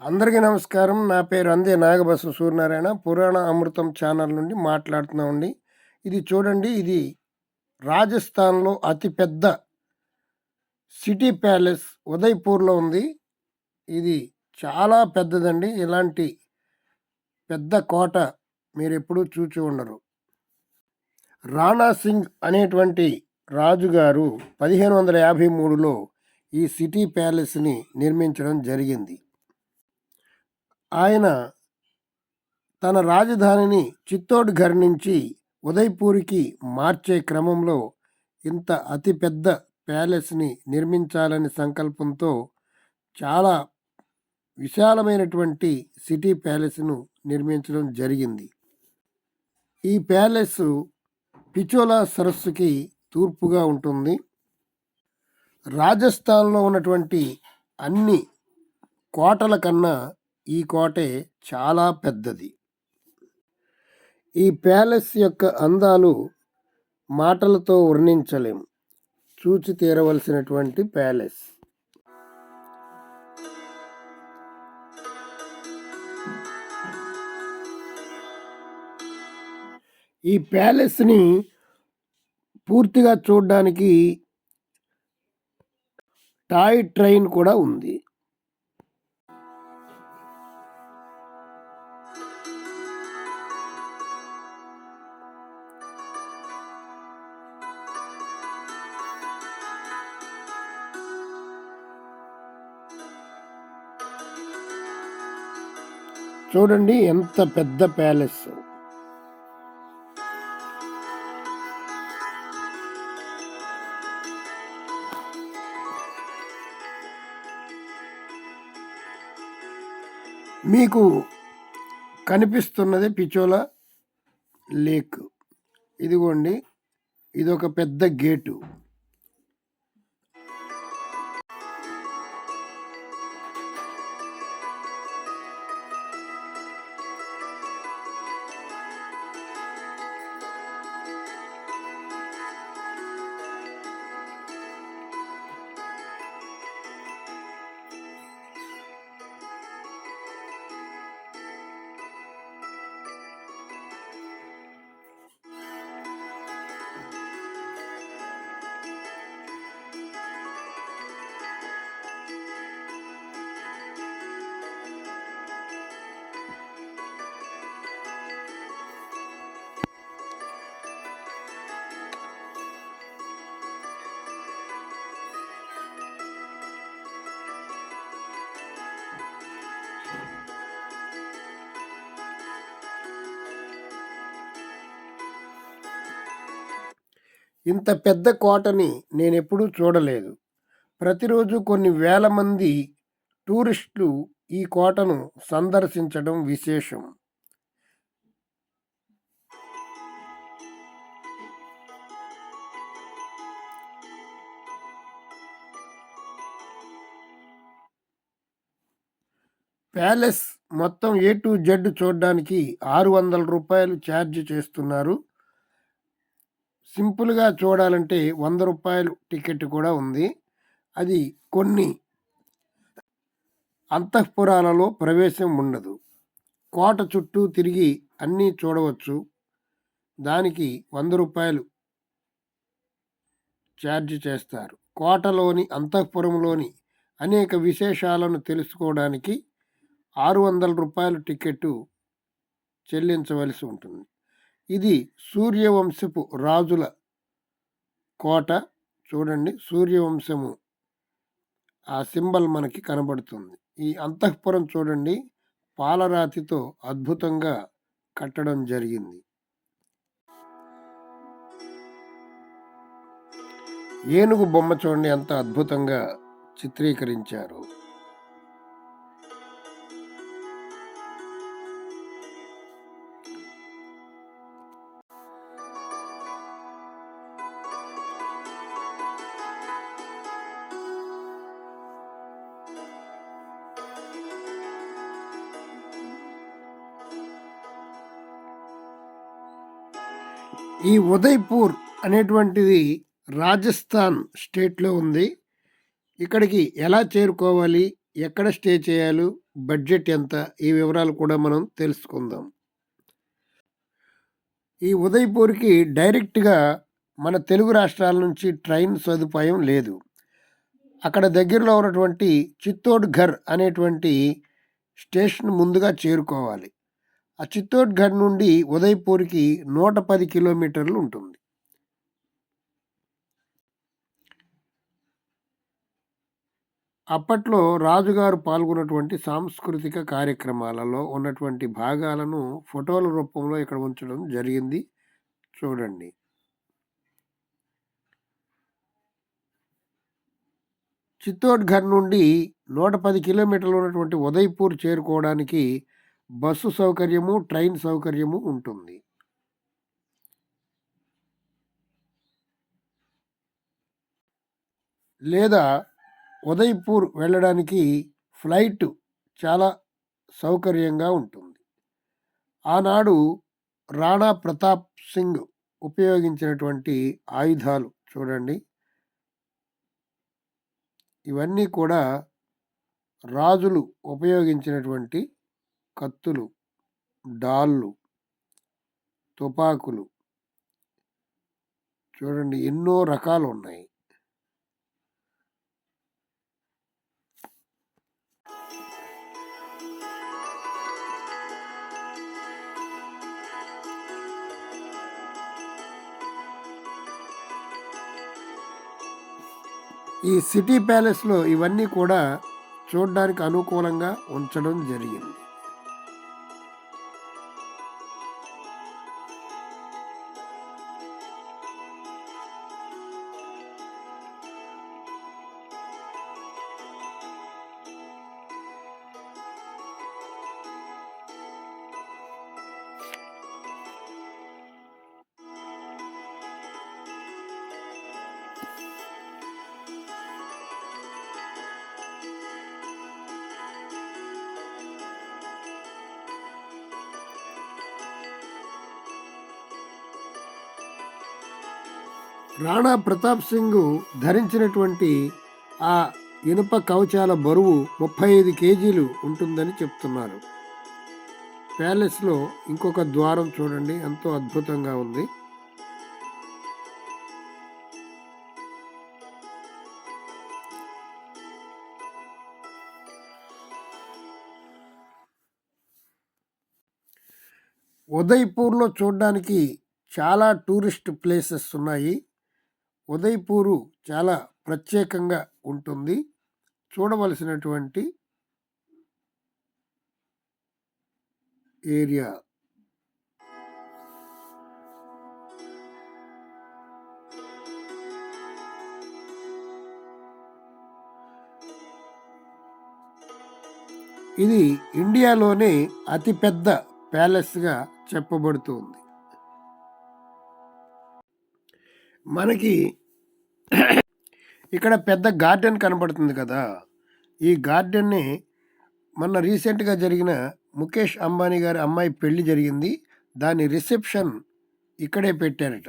అందరికీ నమస్కారం. నా పేరు అందే నాగబసు సూర్యనారాయణ. పురాణ అమృతం ఛానల్ నుండి మాట్లాడుతున్నామండి ఇది చూడండి ఇది రాజస్థాన్లో అతిపెద్ద సిటీ ప్యాలెస్ ఉదయ్పూర్లో ఉంది. ఇది చాలా పెద్దదండి. ఇలాంటి పెద్ద కోట మీరు ఎప్పుడూ చూచి ఉండరు. రాణా సింగ్ అనేటువంటి రాజుగారు పదిహేను వందల యాభై మూడులో ఈ సిటీ ప్యాలెస్ని నిర్మించడం జరిగింది. ఆయన తన రాజధానిని చిత్తోడ్ఘర్ నుంచి ఉదయ్పూర్కి మార్చే క్రమంలో ఇంత అతిపెద్ద ప్యాలెస్ని నిర్మించాలని సంకల్పంతో చాలా విశాలమైనటువంటి సిటీ ప్యాలెస్ను నిర్మించడం జరిగింది. ఈ ప్యాలెస్ పిచోలా సరస్సుకి తూర్పుగా ఉంటుంది. రాజస్థాన్లో ఉన్నటువంటి అన్ని కోటల కన్నా ఈ కోటే చాలా పెద్దది. ఈ ప్యాలెస్ యొక్క అందాలు మాటలతో వర్ణించలేము చూచి తీరవలసినటువంటి ప్యాలెస్. ఈ ప్యాలెస్ని పూర్తిగా చూడడానికి టాయ్ ట్రైన్ కూడా ఉంది. చూడండి ఎంత పెద్ద ప్యాలెస్. మీకు కనిపిస్తున్నది పిచోలా లేక్. ఇదిగోండి ఇది ఒక పెద్ద గేటు. ఇంత పెద్ద కోటని నేను ఎప్పుడూ చూడలేదు. ప్రతిరోజు కొన్ని వేల మంది టూరిస్టులు ఈ కోటను సందర్శించడం విశేషం. ప్యాలెస్ మొత్తం ఏ టు జెడ్ చూడడానికి ఆరు వందల రూపాయలు ఛార్జ్ చేస్తున్నారు. సింపుల్గా చూడాలంటే వంద రూపాయలు టికెట్ కూడా ఉంది. అది కొన్ని అంతఃపురాలలో ప్రవేశం ఉండదు. కోట చుట్టూ తిరిగి అన్నీ చూడవచ్చు. దానికి వంద రూపాయలు ఛార్జ్ చేస్తారు. కోటలోని అంతఃపురంలోని అనేక విశేషాలను తెలుసుకోవడానికి ఆరు వందల రూపాయల టికెట్టు చెల్లించవలసి ఉంటుంది. ఇది సూర్యవంశపు రాజుల కోట. చూడండి సూర్యవంశము ఆ సింబల్ మనకి కనబడుతుంది. ఈ అంతఃపురం చూడండి పాలరాతితో అద్భుతంగా కట్టడం జరిగింది. ఏనుగు బొమ్మ చూడండి ఎంత అద్భుతంగా చిత్రీకరించారు. ఈ ఉదయ్పూర్ అనేటువంటిది రాజస్థాన్ స్టేట్లో ఉంది. ఇక్కడికి ఎలా చేరుకోవాలి? ఎక్కడ స్టే చేయాలి? బడ్జెట్ ఎంత? ఈ వివరాలు కూడా మనం తెలుసుకుందాం. ఈ ఉదయ్పూర్కి డైరెక్ట్గా మన తెలుగు రాష్ట్రాల నుంచి ట్రైన్ సదుపాయం లేదు. అక్కడ దగ్గరలో ఉన్నటువంటి చిత్తోడ్ఘర్ అనేటువంటి స్టేషన్ ముందుగా చేరుకోవాలి. ఆ చిత్తోడ్ఘర్ నుండి ఉదయ్పూర్కి నూట పది కిలోమీటర్లు ఉంటుంది. అప్పట్లో రాజుగారు పాల్గొన్నటువంటి సాంస్కృతిక కార్యక్రమాలలో ఉన్నటువంటి భాగాలను ఫోటోల రూపంలో ఇక్కడ ఉంచడం జరిగింది. చూడండి. చిత్తోడ్ఘర్ నుండి నూట పది కిలోమీటర్లు ఉన్నటువంటి ఉదయ్పూర్ చేరుకోవడానికి బస్సు సౌకర్యము ట్రైన్ సౌకర్యము ఉంటుంది. లేదా ఉదయ్పూర్ వెళ్ళడానికి ఫ్లైట్ చాలా సౌకర్యంగా ఉంటుంది. ఆనాడు రాణా ప్రతాప్ సింగ్ ఉపయోగించినటువంటి ఆయుధాలు చూడండి. ఇవన్నీ కూడా రాజులు ఉపయోగించినటువంటి కత్తులు డాళ్ళు తుపాకులు. చూడండి ఎన్నో రకాలు ఉన్నాయి ఈ సిటీ ప్యాలెస్లో ఇవన్నీ కూడా చూడడానికి అనుకూలంగా ఉంచడం జరిగింది. రాణా ప్రతాప్ సింగ్ ధరించినటువంటి ఆ ఇనుప కవచాల బరువు ముప్పై ఐదు కేజీలు ఉంటుందని చెప్తున్నారు. ప్యాలెస్లో ఇంకొక ద్వారం చూడండి ఎంతో అద్భుతంగా ఉంది. ఉదయ్పూర్లో చూడడానికి చాలా టూరిస్ట్ ప్లేసెస్ ఉన్నాయి. ఉదయ్పూరు చాలా ప్రత్యేకంగా ఉంటుంది. చూడవలసినటువంటి ఏరియా ఇది ఇండియాలోనే అతిపెద్ద ప్యాలెస్గా చెప్పబడుతుంది. మనకి ఇక్కడ పెద్ద గార్డెన్ కనబడుతుంది కదా. ఈ గార్డెన్ని మొన్న రీసెంట్గా జరిగిన ముఖేష్ అంబానీ గారి అమ్మాయి పెళ్ళి జరిగింది. దాని రిసెప్షన్ ఇక్కడే పెట్టారట.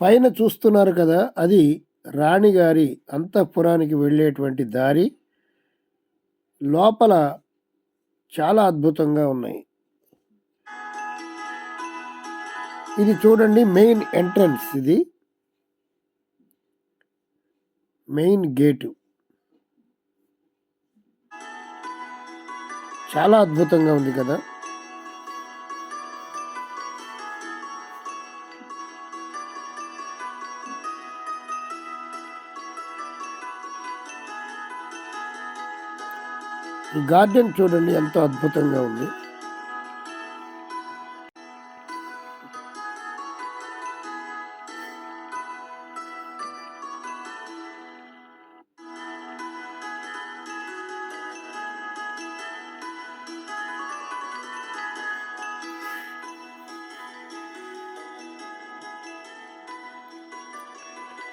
పైన చూస్తున్నారు కదా అది రాణిగారి అంతఃపురానికి వెళ్ళేటువంటి దారి. లోపల చాలా అద్భుతంగా ఉన్నాయి. ఇది చూడండి మెయిన్ ఎంట్రన్స్ ఇది. Main gate. చాలా అద్భుతంగా ఉంది కదా. ఈ గార్డెన్ చూడండి ఎంతో అద్భుతంగా ఉంది.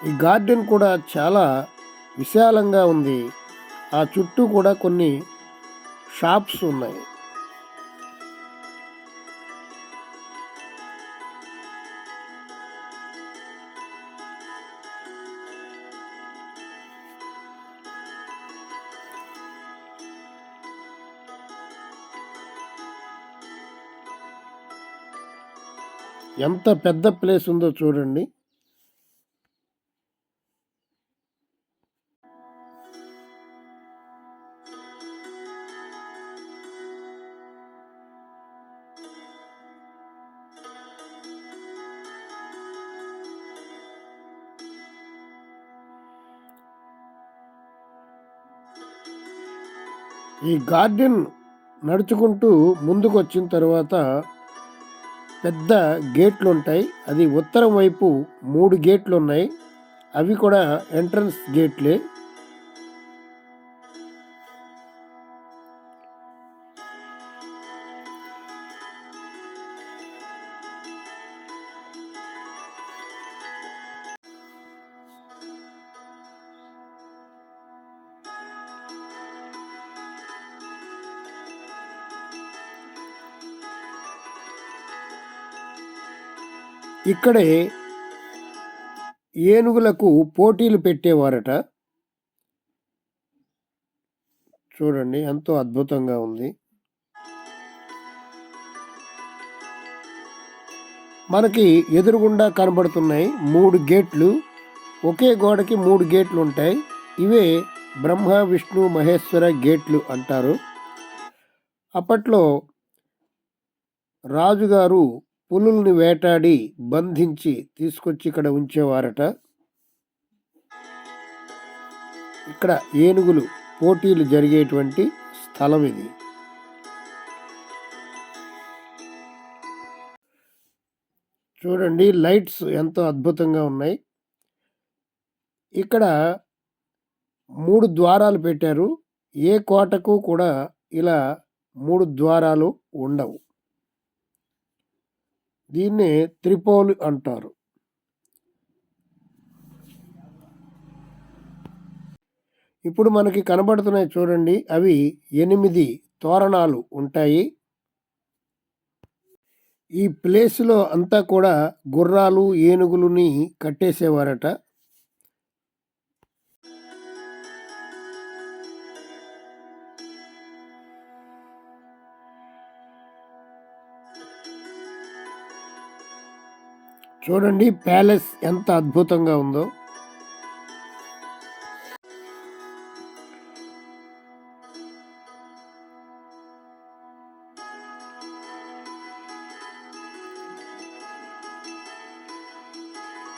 ఈ గార్డెన్ కూడా చాలా విశాలంగా ఉంది. ఆ చుట్టూ కూడా కొన్ని షాప్స్ ఉన్నాయి. ఎంత పెద్ద ప్లేస్ ఉందో చూడండి. ఈ గార్డెన్ నడుచుకుంటూ ముందుకు వచ్చిన తర్వాత పెద్ద గేట్లు ఉంటాయి అది ఉత్తరం వైపు మూడు గేట్లు ఉన్నాయి అవి కూడా ఎంట్రన్స్ గేట్లే. ఇక్కడే ఏనుగులకు పోటీలు పెట్టేవారట. చూడండి ఎంతో అద్భుతంగా ఉంది. మనకి ఎదురుగుండా కనబడుతున్నాయి మూడు గేట్లు. ఒకే గోడకి మూడు గేట్లు ఉంటాయి. ఇవే బ్రహ్మ విష్ణు మహేశ్వర గేట్లు అంటారు. అప్పట్లో రాజుగారు పులుల్ని వేటాడి బంధించి తీసుకొచ్చి ఇక్కడ ఉంచేవారట. ఇక్కడ ఏనుగులు పోటీలు జరిగేటువంటి స్థలం ఇది. చూడండి లైట్స్ ఎంతో అద్భుతంగా ఉన్నాయి. ఇక్కడ మూడు ద్వారాలు పెట్టారు. ఏ కోటకు కూడా ఇలా మూడు ద్వారాలు ఉండవు. దీన్నే త్రిపోలి అంటారు. ఇప్పుడు మనకి కనబడుతున్నాయి చూడండి అవి ఎనిమిది తోరణాలు ఉంటాయి. ఈ ప్లేస్లో అంతా కూడా గుర్రాలు ఏనుగులని కట్టేసేవారట. చూడండి ప్యాలెస్ ఎంత అద్భుతంగా ఉందో.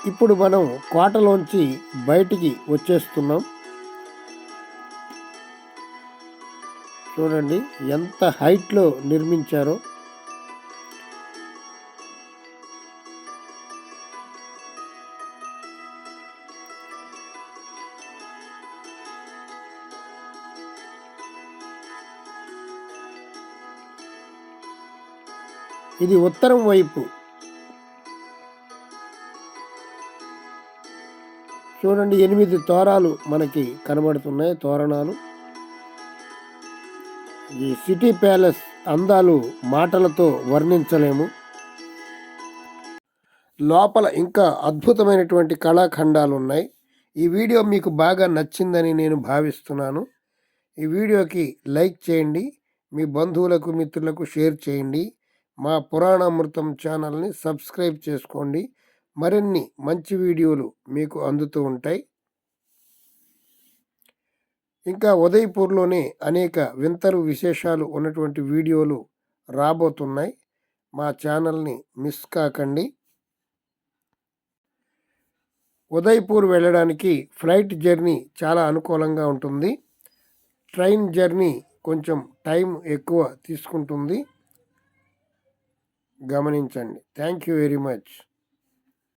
ఇప్పుడు మనం కోటలోంచి బయటికి వచ్చేస్తున్నాం. చూడండి ఎంత హైట్లో నిర్మించారో. ఇది ఉత్తరం వైపు. చూడండి ఎనిమిది తోరాలు మనకి కనబడుతున్నాయి తోరణాలు. ఈ సిటీ ప్యాలెస్ అందాలు మాటలతో వర్ణించలేము. లోపల ఇంకా అద్భుతమైనటువంటి కళాఖండాలు ఉన్నాయి. ఈ వీడియో మీకు బాగా నచ్చిందని నేను భావిస్తున్నాను. ఈ వీడియోకి లైక్ చేయండి మీ బంధువులకు మిత్రులకు షేర్ చేయండి. మా పురాణామృతం ఛానల్ని సబ్స్క్రైబ్ చేసుకోండి. మరిన్ని మంచి వీడియోలు మీకు అందుతూ ఉంటాయి. ఇంకా ఉదయపూర్లోనే అనేక వింతరు విశేషాలు ఉన్నటువంటి వీడియోలు రాబోతున్నాయి. మా ఛానల్ని మిస్ కాకండి. ఉదయపూర్ వెళ్ళడానికి ఫ్లైట్ జర్నీ చాలా అనుకూలంగా ఉంటుంది. ట్రైన్ జర్నీ కొంచెం టైం ఎక్కువ తీసుకుంటుంది. గమనించండి. Thank you very much.